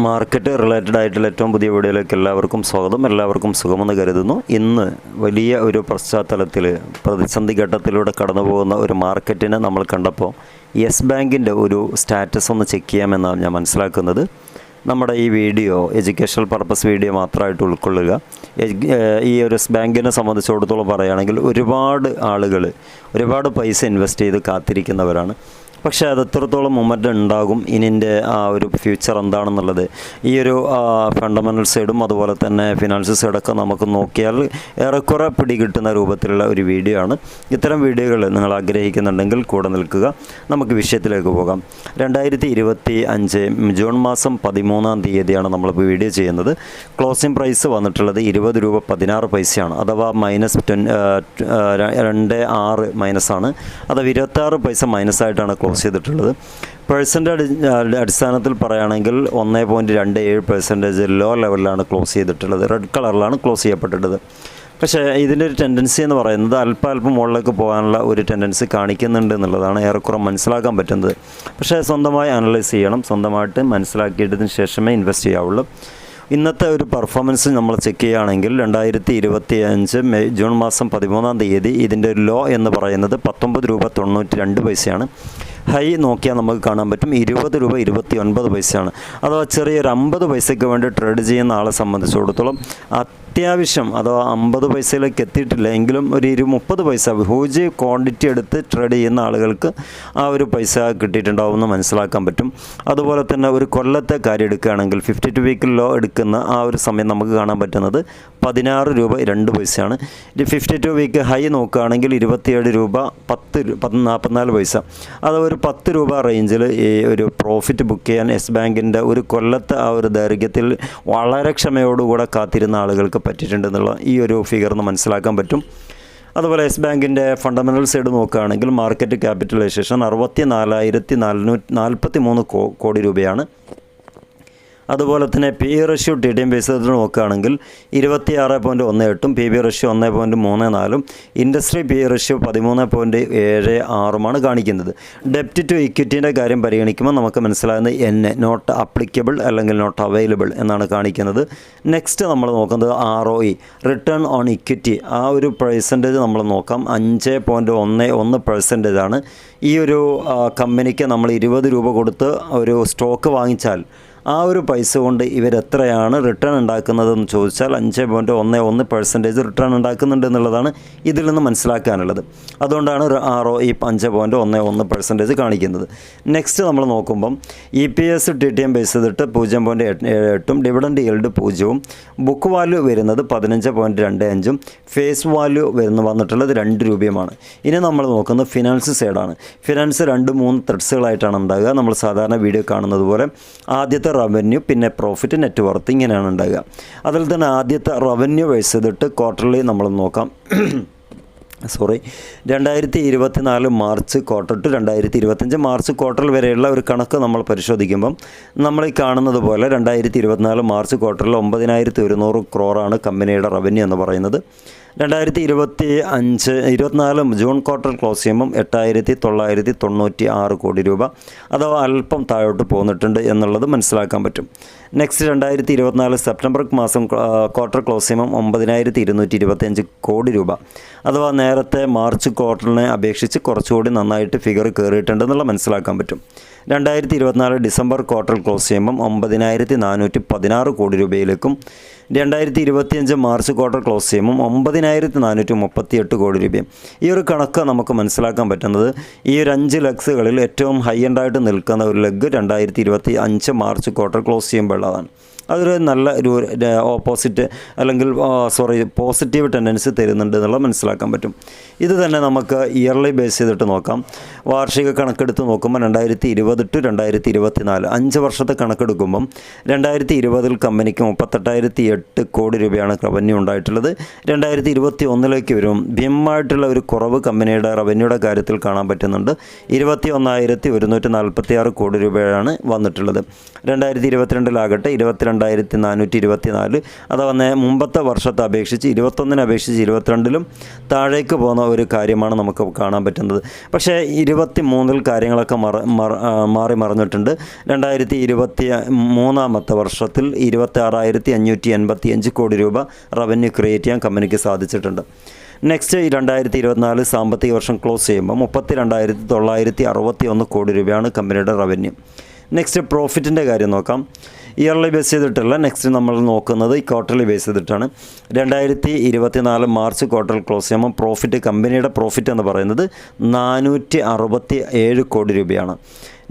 Market related ആയിട്ടുള്ള ഏറ്റവും പുതിയ വീഡിയോയിലേക്ക് എല്ലാവർക്കും സ്വാഗതം. എല്ലാവർക്കും സുഖമെന്ന് കരുതുന്നു. ഇന്ന് വലിയ ഒരു പശ്ചാത്തലത്തിൽ പ്രതിസന്ധി ഘട്ടത്തിലൂടെ കടന്നു പോകുന്ന ഒരു മാർക്കറ്റിനെ നമ്മൾ കണ്ടപ്പോൾ യെസ് ബാങ്കിന്റെ ഒരു സ്റ്റാറ്റസ് ഒന്ന് ചെക്ക് ചെയ്യാമെന്നാണ് ഞാൻ മനസ്സിലാക്കുന്നത്. നമ്മുടെ ഈ വീഡിയോ എഡ്യൂക്കേഷണൽ പർപ്പസ് വീഡിയോ മാത്രമായിട്ട് ഉൾക്കൊള്ളുക. ഈ ഒരു യെസ് ബാങ്കിനെ സംബന്ധിച്ചിടത്തോളം പറയുകയാണെങ്കിൽ ഒരുപാട് ആളുകൾ ഒരുപാട് പൈസ ഇൻവെസ്റ്റ് ചെയ്ത് കാത്തിരിക്കുന്നവരാണ്. പക്ഷേ അത് എത്രത്തോളം മൊമെന്റ് ഉണ്ടാകും ഇനിന്റെ ആ ഒരു ഫ്യൂച്ചർ എന്താണെന്നുള്ളത്. ഈ ഒരു ഫണ്ടമെന്റൽ സൈഡും അതുപോലെ തന്നെ ഫിനാൻഷ്യൽ സൈഡൊക്കെ നമുക്ക് നോക്കിയാൽ ഏറെക്കുറെ പിടികിട്ടുന്ന രൂപത്തിലുള്ള ഒരു വീഡിയോ ആണ്. ഇത്തരം വീഡിയോകൾ നിങ്ങൾ ആഗ്രഹിക്കുന്നുണ്ടെങ്കിൽ കൂടെ നിൽക്കുക. നമുക്ക് വിഷയത്തിലേക്ക് പോകാം. രണ്ടായിരത്തി ഇരുപത്തി അഞ്ച് ജൂൺ മാസം പതിമൂന്നാം തീയതിയാണ് നമ്മളിപ്പോൾ വീഡിയോ ചെയ്യുന്നത്. ക്ലോസിംഗ് പ്രൈസ് വന്നിട്ടുള്ളത് ഇരുപത് രൂപ പതിനാറ് പൈസയാണ്. അഥവാ മൈനസ് ട്വൻ രണ്ട് ആറ് മൈനസാണ് അഥവാ ഇരുപത്താറ് പൈസ മൈനസ് ആയിട്ടാണ് ക്ലോസ് ചെയ്തിട്ടുള്ളത്. പേഴ്സന്റെ അടി അടിസ്ഥാനത്തിൽ പറയുകയാണെങ്കിൽ ഒന്ന് പോയിന്റ് രണ്ട് ഏഴ് പെർസെന്റേജ് ലോ ലെവലിലാണ് ക്ലോസ് ചെയ്തിട്ടുള്ളത്. റെഡ് കളറിലാണ് ക്ലോസ് ചെയ്യപ്പെട്ടിട്ടത് പക്ഷേ ഇതിന്റെ ഒരു ടെൻഡൻസി എന്ന് പറയുന്നത് അല്പ അല്പം മുകളിലേക്ക് പോകാനുള്ള ഒരു ടെൻഡൻസി കാണിക്കുന്നുണ്ട് എന്നുള്ളതാണ് ഏറെക്കുറെ മനസ്സിലാക്കാൻ പറ്റുന്നത്. പക്ഷേ സ്വന്തമായി അനലൈസ് ചെയ്യണം. സ്വന്തമായിട്ട് മനസ്സിലാക്കിയിട്ടതിന് ശേഷമേ ഇൻവെസ്റ്റ് ചെയ്യാവുള്ളൂ. ഇന്നത്തെ ഒരു പെർഫോമൻസ് നമ്മൾ ചെക്ക് ചെയ്യുകയാണെങ്കിൽ രണ്ടായിരത്തി ഇരുപത്തി അഞ്ച് മെയ് ജൂൺ മാസം പതിമൂന്നാം തീയതി ഇതിന്റെ ഒരു ലോ എന്ന് പറയുന്നത് പത്തൊമ്പത് രൂപ തൊണ്ണൂറ്റി രണ്ട് പൈസയാണ്. ഹൈ നോക്കിയാൽ നമുക്ക് കാണാൻ പറ്റും. ഇരുപത് രൂപ ഇരുപത്തി ഒൻപത് പൈസയാണ്. അഥവാ ചെറിയൊരു അമ്പത് പൈസയ്ക്ക് വേണ്ടി ട്രേഡ് ചെയ്യുന്ന ആളെ സംബന്ധിച്ചിടത്തോളം അത്യാവശ്യം. അഥവാ അമ്പത് പൈസയിലേക്ക് എത്തിയിട്ടില്ല. എങ്കിലും ഒരു ഇരു മുപ്പത് പൈസ ഹ്യൂജ് ക്വാണ്ടിറ്റി എടുത്ത് ട്രേഡ് ചെയ്യുന്ന ആളുകൾക്ക് ആ ഒരു പൈസ കിട്ടിയിട്ടുണ്ടാവുമെന്ന് മനസ്സിലാക്കാൻ പറ്റും. അതുപോലെ തന്നെ ഒരു കൊല്ലത്തെ കാര്യം എടുക്കുകയാണെങ്കിൽ ഫിഫ്റ്റി ടു വീക്കിൽ ലോ എടുക്കുന്ന ആ ഒരു സമയം നമുക്ക് കാണാൻ പറ്റുന്നത് പതിനാറ് രൂപ രണ്ട് പൈസയാണ്. ഇത് ഫിഫ്റ്റി ടു വീക്ക് ഹൈ നോക്കുകയാണെങ്കിൽ ഇരുപത്തിയേഴ് രൂപ പത്ത് നാൽപ്പത്തിനാല് പൈസ. അത് ഒരു പത്ത് രൂപ റേഞ്ചിൽ ഈ ഒരു പ്രോഫിറ്റ് ബുക്ക് ചെയ്യാൻ യെസ് ബാങ്കിന്റെ ഒരു കൊല്ലത്തെ ആ ഒരു ദൈർഘ്യത്തിൽ വളരെ ക്ഷമയോടുകൂടെ കാത്തിരുന്ന ആളുകൾക്ക് പറ്റിയിട്ടുണ്ടെന്നുള്ള ഈ ഒരു എന്ന് മനസ്സിലാക്കാൻ പറ്റും. അതുപോലെ യെസ് ബാങ്കിന്റെ ഫണ്ടമെന്റൽ സൈഡ് നോക്കുകയാണെങ്കിൽ മാർക്കറ്റ് ക്യാപിറ്റലൈസേഷൻ അറുപത്തി നാലായിരത്തി നാനൂറ്റി നാൽപ്പത്തി മൂന്ന് കോടി രൂപയാണ്. അതുപോലെ തന്നെ P E ratio T T M ബേസിൽ നോക്കുകയാണെങ്കിൽ ഇരുപത്തി ആറ് പോയിന്റ് ഒന്ന് എട്ടും പി ബി റഷ്യോ ഒന്ന് പോയിന്റ് മൂന്ന് നാലും ഇൻഡസ്ട്രി പി ഇ റഷ്യോ പതിമൂന്ന് പോയിന്റ് ഏഴ് ആറുമാണ് കാണിക്കുന്നത്. ഡെപ്റ്റ് ടു ഇക്വിറ്റീന്റെ കാര്യം പരിഗണിക്കുമ്പോൾ നമുക്ക് മനസ്സിലാകുന്നത് എൻ നോട്ട് അപ്ലിക്കബിൾ അല്ലെങ്കിൽ നോട്ട് അവൈലബിൾ എന്നാണ് കാണിക്കുന്നത്. നെക്സ്റ്റ് നമ്മൾ നോക്കുന്നത് R O E return on equity ആ ഒരു പെർസെന്റേജ് നമ്മൾ നോക്കാം. അഞ്ച് പോയിന്റ് ഒന്ന് ഒന്ന് പെർസെന്റേജ് ആണ്. ഈ ഒരു കമ്പനിക്ക് നമ്മൾ ഇരുപത് രൂപ കൊടുത്ത് ഒരു സ്റ്റോക്ക് വാങ്ങിച്ചാൽ ആ ഒരു പൈസ കൊണ്ട് ഇവരെത്രയാണ് റിട്ടേൺ ഉണ്ടാക്കുന്നതെന്ന് ചോദിച്ചാൽ അഞ്ച് പോയിന്റ് ഒന്ന് ഒന്ന് പെർസെന്റേജ് റിട്ടേൺ ഉണ്ടാക്കുന്നുണ്ട് എന്നുള്ളതാണ് ഇതിൽ നിന്ന് മനസ്സിലാക്കാനുള്ളത്. അതുകൊണ്ടാണ് ആർ ഒ ഈ അഞ്ച് പോയിന്റ് ഒന്ന് ഒന്ന് പെർസെന്റേജ് കാണിക്കുന്നത്. നെക്സ്റ്റ് നമ്മൾ നോക്കുമ്പം E P S T T M base ചെയ്തിട്ട് പൂജ്യം പോയിന്റ് എട്ടും ഡിവിഡൻഡ് ഈൽഡ് പൂജ്യവും ബുക്ക് വാല്യൂ വരുന്നത് പതിനഞ്ച് പോയിന്റ് രണ്ട് അഞ്ചും ഫേസ് വാല്യൂ വരുന്ന വന്നിട്ടുള്ളത് രണ്ട് രൂപയുമാണ്. ഇനി നമ്മൾ നോക്കുന്നത് ഫിനാൻസ് സൈഡാണ് ഫിനാൻസ് രണ്ട് മൂന്ന് ത്രെഡ്സുകളായിട്ടാണ് ഉണ്ടാകുക. നമ്മൾ സാധാരണ വീഡിയോ കാണുന്നത് പോലെ ആദ്യത്തെ റവന്യൂ പിന്നെ പ്രോഫിറ്റ് നെറ്റ് വർത്ത് ഇങ്ങനെയാണ് ഉണ്ടാകുക അതിൽ തന്നെ ആദ്യത്തെ റവന്യൂ ബേസ് ചെയ്തിട്ട് ക്വാർട്ടർലി നമ്മൾ നോക്കാം. സോറി രണ്ടായിരത്തി ഇരുപത്തിനാല് മാർച്ച് ക്വാർട്ടർ ടു രണ്ടായിരത്തി ഇരുപത്തഞ്ച് മാർച്ച് ക്വാർട്ടർ വരെയുള്ള ഒരു കണക്ക് നമ്മൾ പരിശോധിക്കുമ്പം നമ്മൾ ഈ കാണുന്നത് പോലെ രണ്ടായിരത്തി ഇരുപത്തിനാല് മാർച്ച് ക്വാർട്ടറിൽ ഒമ്പതിനായിരത്തി ഒരുന്നൂറ് ക്രോറാണ് കമ്പനിയുടെ റവന്യൂ എന്ന് പറയുന്നത്. രണ്ടായിരത്തി ഇരുപത്തി അഞ്ച് ഇരുപത്തിനാല് ജൂൺ ക്വാർട്ടർ ക്ലോസ് ചെയ്യുമ്പം എട്ടായിരത്തി തൊള്ളായിരത്തി തൊണ്ണൂറ്റി ആറ് കോടി രൂപ അഥവാ അല്പം താഴോട്ട് പോന്നിട്ടുണ്ട് എന്നുള്ളത് മനസ്സിലാക്കാൻ പറ്റും. നെക്സ്റ്റ് രണ്ടായിരത്തി ഇരുപത്തിനാല് സെപ്റ്റംബർ മാസം ക്വാർട്ടർ ക്ലോസ് ചെയ്യുമ്പം ഒമ്പതിനായിരത്തി ഇരുന്നൂറ്റി ഇരുപത്തിയഞ്ച് കോടി രൂപ. അഥവാ നേരത്തെ മാർച്ച് ക്വാർട്ടറിനെ അപേക്ഷിച്ച് കുറച്ചുകൂടി നന്നായിട്ട് ഫിഗർ കയറിയിട്ടുണ്ടെന്നുള്ള മനസ്സിലാക്കാൻ പറ്റും. രണ്ടായിരത്തി ഇരുപത്തിനാല് ഡിസംബർ ക്വാർട്ടർ ക്ലോസ് ചെയ്യുമ്പം ഒമ്പതിനായിരത്തി നാനൂറ്റി പതിനാറ് കോടി രൂപയിലേക്കും രണ്ടായിരത്തി ഇരുപത്തിയഞ്ച് മാർച്ച് ക്വാർട്ടർ ക്ലോസ് ചെയ്യുമ്പം ഒമ്പതിനായിരത്തി നാനൂറ്റി മുപ്പത്തി എട്ട് കോടി രൂപയും. ഈ ഒരു കണക്ക് നമുക്ക് മനസ്സിലാക്കാൻ പറ്റുന്നത് ഈ ഒരു അഞ്ച് ലക്സുകളിൽ ഏറ്റവും ഹൈ എൻഡായിട്ട് നിൽക്കുന്ന ഒരു ലെഗ് രണ്ടായിരത്തി ഇരുപത്തി അഞ്ച് മാർച്ച് ക്വാർട്ടർ ക്ലോസ് ചെയ്യുമ്പോഴുള്ളതാണ്. അതൊരു നല്ല ഒരു ഓപ്പോസിറ്റ് അല്ലെങ്കിൽ സോറി പോസിറ്റീവ് ടെൻഡൻസി തരുന്നുണ്ട് എന്നുള്ളത് മനസ്സിലാക്കാൻ പറ്റും. ഇത് തന്നെ നമുക്ക് ഇയർലി ബേസ് ചെയ്തിട്ട് നോക്കാം. വാർഷിക കണക്കെടുത്ത് നോക്കുമ്പോൾ രണ്ടായിരത്തി ഇരുപത് ടു രണ്ടായിരത്തി ഇരുപത്തി നാല് അഞ്ച് വർഷത്തെ കണക്കെടുക്കുമ്പം രണ്ടായിരത്തി ഇരുപതിൽ കമ്പനിക്ക് മുപ്പത്തെട്ടായിരത്തി എട്ട് കോടി രൂപയാണ് റവന്യൂ ഉണ്ടായിട്ടുള്ളത്. രണ്ടായിരത്തി ഇരുപത്തി ഒന്നിലേക്ക് വരും. ഭീമമായിട്ടുള്ള ഒരു കുറവ് കമ്പനിയുടെ റവന്യൂയുടെ കാര്യത്തിൽ കാണാൻ പറ്റുന്നുണ്ട്. ഇരുപത്തി ഒന്നായിരത്തി ഒരുന്നൂറ്റി നാൽപ്പത്തി ആറ് കോടി രൂപയാണ് വന്നിട്ടുള്ളത്. രണ്ടായിരത്തി ഇരുപത്തിരണ്ടിലാകട്ടെ ഇരുപത്തിരണ്ടായിരത്തി നാനൂറ്റി ഇരുപത്തി നാല് അഥവാ മുമ്പത്തെ വർഷത്തെ അപേക്ഷിച്ച് ഇരുപത്തൊന്നിനെ അപേക്ഷിച്ച് ഇരുപത്തിരണ്ടിലും താഴേക്ക് പോകുന്ന ഒരു കാര്യമാണ് നമുക്ക് കാണാൻ പറ്റുന്നത്. പക്ഷേ ഇരുപത്തി മൂന്നിൽ കാര്യങ്ങളൊക്കെ മറ മറ മാറി മറിഞ്ഞിട്ടുണ്ട് രണ്ടായിരത്തി ഇരുപത്തി മൂന്നാമത്തെ വർഷത്തിൽ ഇരുപത്തി ആറായിരത്തി അഞ്ഞൂറ്റി എൺപത്തി അഞ്ച് കോടി രൂപ റവന്യൂ ക്രിയേറ്റ് ചെയ്യാൻ കമ്പനിക്ക് സാധിച്ചിട്ടുണ്ട്. നെക്സ്റ്റ് രണ്ടായിരത്തി ഇരുപത്തിനാല് സാമ്പത്തിക വർഷം ക്ലോസ് ചെയ്യുമ്പോൾ മുപ്പത്തി രണ്ടായിരത്തി തൊള്ളായിരത്തി അറുപത്തി ഒന്ന് കോടി രൂപയാണ് കമ്പനിയുടെ റവന്യൂ. നെക്സ്റ്റ് പ്രോഫിറ്റിന്റെ കാര്യം നോക്കാം. ഇയർലി ബേസ് ചെയ്തിട്ടല്ല നെക്സ്റ്റ് നമ്മൾ നോക്കുന്നത് ക്വാർട്ടർലി ബേസ് ചെയ്തിട്ടാണ്. രണ്ടായിരത്തി ഇരുപത്തിനാല് മാർച്ച് ക്വാർട്ടർ ക്ലോസ് ചെയ്യുമ്പോൾ പ്രോഫിറ്റ് കമ്പനിയുടെ പ്രോഫിറ്റ് എന്ന് പറയുന്നത് നാനൂറ്റി അറുപത്തി ഏഴ് കോടി രൂപയാണ്.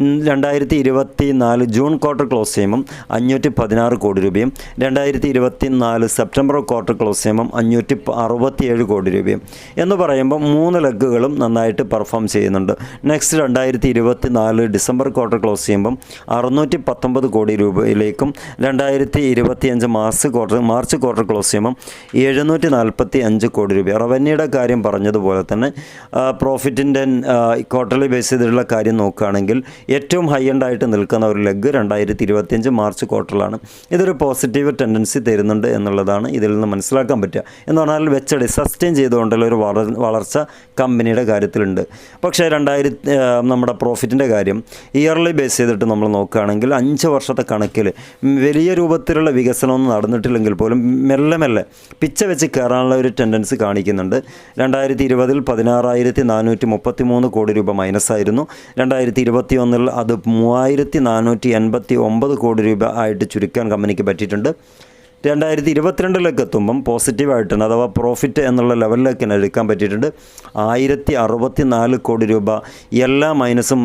രണ്ടായിരത്തി ഇരുപത്തി നാല് ജൂൺ ക്വാർട്ടർ ക്ലോസ് ചെയ്യുമ്പം അഞ്ഞൂറ്റി പതിനാറ് കോടി രൂപയും രണ്ടായിരത്തി ഇരുപത്തി നാല് സെപ്റ്റംബർ ക്വാർട്ടർ ക്ലോസ് ചെയ്യുമ്പം അഞ്ഞൂറ്റി അറുപത്തിയേഴ് കോടി രൂപയും എന്ന് പറയുമ്പോൾ മൂന്ന് ലെഗുകളും നന്നായിട്ട് പെർഫോം ചെയ്യുന്നുണ്ട്. നെക്സ്റ്റ് രണ്ടായിരത്തി ഇരുപത്തി നാല് ഡിസംബർ ക്വാർട്ടർ ക്ലോസ് ചെയ്യുമ്പം അറുന്നൂറ്റി പത്തൊമ്പത് കോടി രൂപയിലേക്കും രണ്ടായിരത്തി ഇരുപത്തി അഞ്ച് March quarter March quarter close ചെയ്യുമ്പം എഴുന്നൂറ്റി നാൽപ്പത്തി അഞ്ച് കോടി രൂപ. റവന്യൂയുടെ കാര്യം പറഞ്ഞതുപോലെ തന്നെ പ്രോഫിറ്റിന്റെ ക്വാർട്ടർലി ബേസ് ചെയ്തിട്ടുള്ള കാര്യം നോക്കുകയാണെങ്കിൽ ഏറ്റവും ഹൈ എൻഡായിട്ട് നിൽക്കുന്ന ഒരു ലെഗ് രണ്ടായിരത്തി ഇരുപത്തിയഞ്ച് മാർച്ച് ക്വാർട്ടറിലാണ് ഇതൊരു പോസിറ്റീവ് ടെൻഡൻസി തരുന്നുണ്ട് എന്നുള്ളതാണ് ഇതിൽ നിന്ന് മനസ്സിലാക്കാൻ പറ്റുക. എന്ന് പറഞ്ഞാൽ വെച്ചടി സസ്റ്റെയിൻ ചെയ്തുകൊണ്ടുള്ള ഒരു വളർച്ച കമ്പനിയുടെ കാര്യത്തിലുണ്ട്. പക്ഷേ രണ്ടായിരത്തി നമ്മുടെ പ്രോഫിറ്റിന്റെ കാര്യം ഇയർലി ബേസ് ചെയ്തിട്ട് നമ്മൾ നോക്കുകയാണെങ്കിൽ അഞ്ച് വർഷത്തെ കണക്കിൽ വലിയ രൂപത്തിലുള്ള വികസനമൊന്നും നടന്നിട്ടില്ലെങ്കിൽ പോലും മെല്ലെ മെല്ലെ പിച്ച വെച്ച് കയറാനുള്ള ഒരു ടെൻഡൻസി കാണിക്കുന്നുണ്ട്. രണ്ടായിരത്തി ഇരുപതിൽ പതിനാറായിരത്തി നാനൂറ്റി മുപ്പത്തി മൂന്ന് കോടി രൂപ മൈനസ് ആയിരുന്നു. രണ്ടായിരത്തി ഇരുപത്തി ഒന്നിൽ അത് മൂവായിരത്തി നാനൂറ്റി എൺപത്തി ഒമ്പത് കോടി രൂപ ആയിട്ട് ചുരുക്കാൻ കമ്പനിക്ക് പറ്റിയിട്ടുണ്ട്. രണ്ടായിരത്തി ഇരുപത്തിരണ്ടിലേക്ക് എത്തുമ്പം പോസിറ്റീവായിട്ടാണ് അഥവാ പ്രോഫിറ്റ് എന്നുള്ള ലെവലിലേക്ക് തന്നെ എടുക്കാൻ പറ്റിയിട്ടുണ്ട്. ആയിരത്തി അറുപത്തി നാല് കോടി രൂപ എല്ലാ മൈനസും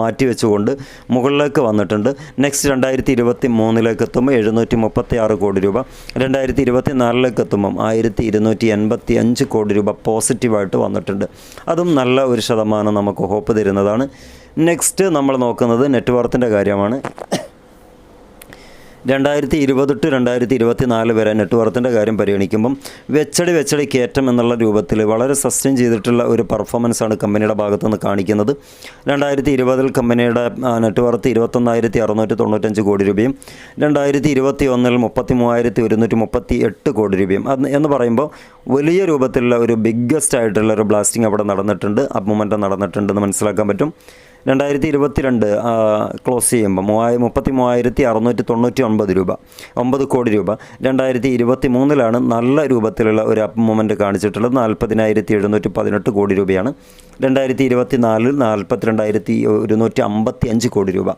മാറ്റി വെച്ചുകൊണ്ട് മുകളിലേക്ക് വന്നിട്ടുണ്ട്. നെക്സ്റ്റ് രണ്ടായിരത്തി ഇരുപത്തി മൂന്നിലേക്ക് എത്തുമ്പോൾ എഴുന്നൂറ്റി മുപ്പത്തി ആറ് കോടി രൂപ. രണ്ടായിരത്തി ഇരുപത്തി നാലിലേക്ക് എത്തുമ്പം ആയിരത്തി ഇരുന്നൂറ്റി എൺപത്തി അഞ്ച് കോടി രൂപ പോസിറ്റീവായിട്ട് വന്നിട്ടുണ്ട്. അതും നല്ല ഒരു ശതമാനം നമുക്ക് ഹോപ്പ് തരുന്നതാണ്. നെക്സ്റ്റ് നമ്മൾ നോക്കുന്നത് നെറ്റ് നെറ്റ്വർത്തിന്റെ കാര്യമാണ്. രണ്ടായിരത്തി ഇരുപത് ടു രണ്ടായിരത്തി ഇരുപത്തി നാല് വരെ നെറ്റ്വർത്തിന്റെ കാര്യം പരിഗണിക്കുമ്പം വെച്ചടി വെച്ചടി കയറ്റം എന്നുള്ള രൂപത്തിൽ വളരെ സസ്റ്റെയിൻ ചെയ്തിട്ടുള്ള ഒരു പെർഫോമൻസാണ് കമ്പനിയുടെ ഭാഗത്തുനിന്ന് കാണിക്കുന്നത്. രണ്ടായിരത്തി ഇരുപതിൽ കമ്പനിയുടെ നെറ്റ്വർത്ത് ഇരുപത്തൊന്നായിരത്തി അറുന്നൂറ്റി തൊണ്ണൂറ്റഞ്ച് കോടി രൂപയും രണ്ടായിരത്തി ഇരുപത്തി ഒന്നിൽ മുപ്പത്തി മൂവായിരത്തി ഒരുന്നൂറ്റി മുപ്പത്തി എട്ട് കോടി രൂപയും. അത് എന്ന് പറയുമ്പോൾ വലിയ രൂപത്തിലുള്ള ഒരു ബിഗ്ഗസ്റ്റ് ആയിട്ടുള്ള ഒരു ബ്ലാസ്റ്റിംഗ് അവിടെ നടന്നിട്ടുണ്ട്. അപ്പ് മൊമെന്റം നടന്നിട്ടുണ്ടെന്ന് മനസ്സിലാക്കാൻ പറ്റും. രണ്ടായിരത്തി ഇരുപത്തിരണ്ട് ക്ലോസ് ചെയ്യുമ്പോൾ മൂവായിരം മുപ്പത്തി മൂവായിരത്തി അറുന്നൂറ്റി തൊണ്ണൂറ്റി ഒൻപത് രൂപ ഒമ്പത് കോടി രൂപ. രണ്ടായിരത്തി ഇരുപത്തി മൂന്നിലാണ് നല്ല രൂപത്തിലുള്ള ഒരു അപ്പ് മൂവ്മെന്റ് കാണിച്ചിട്ടുള്ളത്. നാൽപ്പതിനായിരത്തി എഴുന്നൂറ്റി പതിനെട്ട് കോടി രൂപയാണ്. രണ്ടായിരത്തി ഇരുപത്തി നാലിൽ നാൽപ്പത്തിരണ്ടായിരത്തി ഒരുന്നൂറ്റി അമ്പത്തി അഞ്ച് കോടി രൂപ.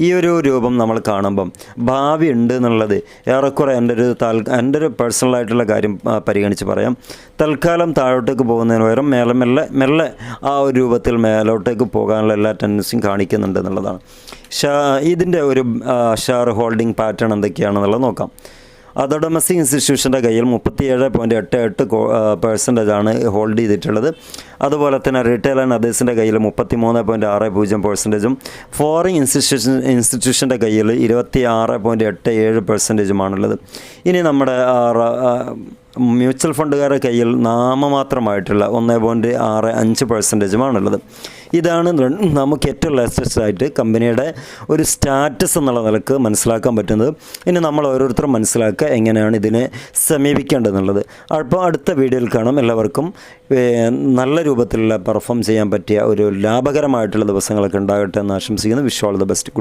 ഈ ഒരു രൂപം നമ്മൾ കാണുമ്പം ഭാവി ഉണ്ട് എന്നുള്ളത് ഏറെക്കുറെ എന്റെ ഒരു താൽ എന്റെ ഒരു പേഴ്സണലായിട്ടുള്ള കാര്യം പരിഗണിച്ച് പറയാം. തൽക്കാലം താഴോട്ടേക്ക് പോകുന്നതിന് പകരം മേലെ മെല്ലെ മെല്ലെ ആ ഒരു രൂപത്തിൽ മേലോട്ടേക്ക് പോകാനുള്ള എല്ലാ ടെൻഡൻസിയും കാണിക്കുന്നുണ്ട് എന്നുള്ളതാണ്. ഷാ ഇതിന്റെ ഒരു ഷെയർ ഹോൾഡിംഗ് പാറ്റേൺ എന്തൊക്കെയാണെന്നുള്ളത് നോക്കാം. അത് ഡൊമസ്റ്റിക് ഇൻസ്റ്റിറ്റ്യൂഷന്റെ കയ്യിൽ മുപ്പത്തിയേഴ് പോയിന്റ് എട്ട് എട്ട് പെർസെന്റേജ് ആണ് ഹോൾഡ് ചെയ്തിട്ടുള്ളത്. അതുപോലെ തന്നെ റീറ്റെയിൽ ആൻഡ് അതേഴ്സിന്റെ കയ്യിൽ മുപ്പത്തി മൂന്ന് പോയിന്റ് ആറ് പൂജ്യം പെർസെന്റേജും ഫോറിൻ ഇൻസ്റ്റിറ്റ്യൂഷൻ ഇൻസ്റ്റിറ്റ്യൂഷന്റെ കയ്യിൽ ഇരുപത്തി ആറ് പോയിന്റ് എട്ട് ഏഴ് പെർസെന്റേജുമാണുള്ളത് ഇനി നമ്മുടെ മ്യൂച്വൽ ഫണ്ടുകാരുടെ കയ്യിൽ നാമമാത്രമായിട്ടുള്ള ഒന്ന് പോയിന്റ് ആറ് അഞ്ച് പെർസെന്റേജുമാണുള്ളത് ഇതാണ് നമുക്ക് ഏറ്റവും ലേറ്റസ്റ്റ് ആയിട്ട് കമ്പനിയുടെ ഒരു സ്റ്റാറ്റസ് എന്നുള്ള നിലയ്ക്ക് മനസ്സിലാക്കാൻ പറ്റുന്നത്. ഇനി നമ്മൾ ഓരോരുത്തരും മനസ്സിലാക്കുക എങ്ങനെയാണ് ഇതിനെ സമീപിക്കേണ്ടതെന്നുള്ളത്. അപ്പോൾ അടുത്ത വീഡിയോയിൽ കാണാം. എല്ലാവർക്കും നല്ല രൂപത്തിലുള്ള പെർഫോം ചെയ്യാൻ പറ്റിയ ഒരു ലാഭകരമായിട്ടുള്ള ദിവസങ്ങളൊക്കെ ഉണ്ടാകട്ടെ എന്ന് ആശംസിക്കുന്നു. Wish all the best